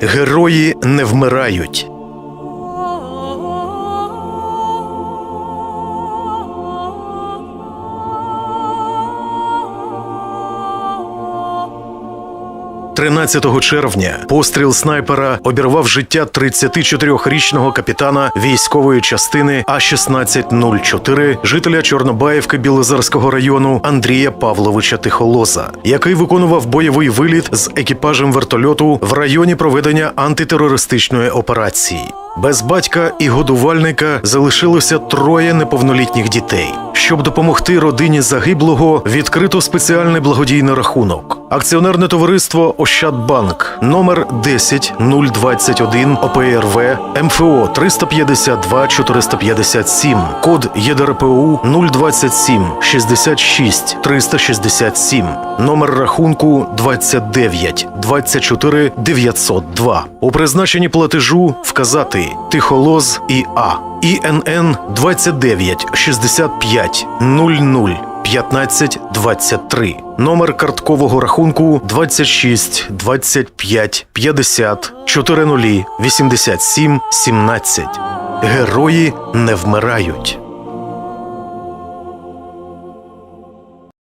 Герої не вмирають. «13 червня постріл снайпера обірвав життя 34-річного капітана військової частини А-1604, жителя Чорнобаївки Білозерського району Андрія Павловича Тихолоза, який виконував бойовий виліт з екіпажем вертольоту в районі проведення антитерористичної операції. Без батька і годувальника залишилося троє неповнолітніх дітей. Щоб допомогти родині загиблого, відкрито спеціальний благодійний рахунок. Акціонерне товариство Ощадбанк номер 10021 ОПРВ МФО 352 457 код ЄДРПУ 027 66 367 номер рахунку 29 24 902 у призначенні платежу вказати Тихолоз ІА ІНН 29 65 00 15 23. Номер карткового рахунку 26 25 50 40 87 17. Герої не вмирають.